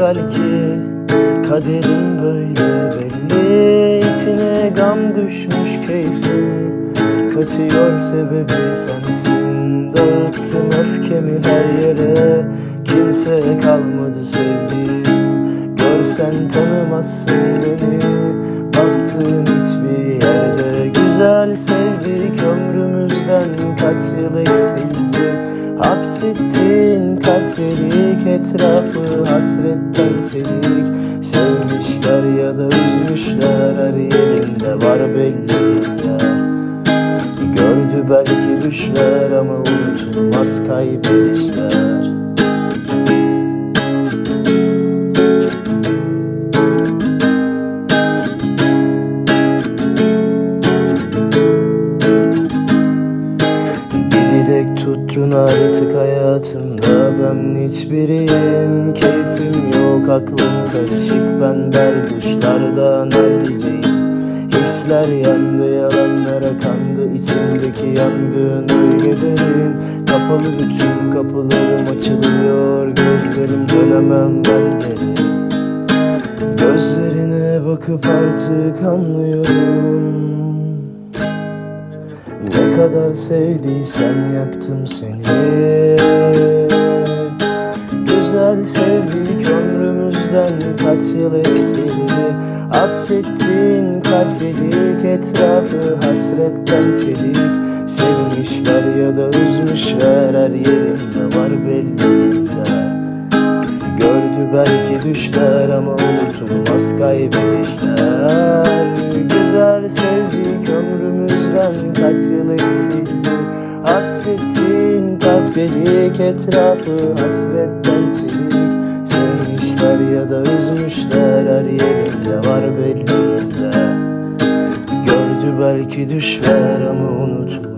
belki. Kaderim böyle belli. İçine gam düşmüş keyfim. Kaçıyor sebebi sensin. Dağıttım öfkemi her yere. Kimse kalmadı sevdiğim. Görsen tanımazsın beni. Baktığın hiçbir yerde Güzel sevdik. Ömrümüzden Kaç yıl eksildi Hapsettin kalp delik Etrafı hasretten çelik Sevmişler ya da üzmüşler Her yerinde var belli izler Gördü belki düşler ama unutulmaz kaybedişler Bir dilek tuttun artık hayatımda. Ben hiçbiriyim Keyfim yok aklım karışık. Ben berduşlardan halliceyim Hisler yandı yalanlara kandı. İçimdeki yangın öyle derin Kapalı bütün kapılarım açılıyor. Gözlerim dönemem ben geri. Gözlerine bakıp artık anlıyorum ne kadar sevdiysem yaktım seni. Güzel sevdik ömrümüzden kaç yıl eksildi Hapsettin kalp delik etrafı hasretten çelik. Sevmişler ya da üzmüşler her yerinde var belli izler. Gördü belki düşler ama unutulmaz kaybedişler Hapsettin kalp delik etrafı hasretten çelik. Sevmişler ya da üzmüşler her yerinde var belli izler Gördü belki düşler ama kaybedişler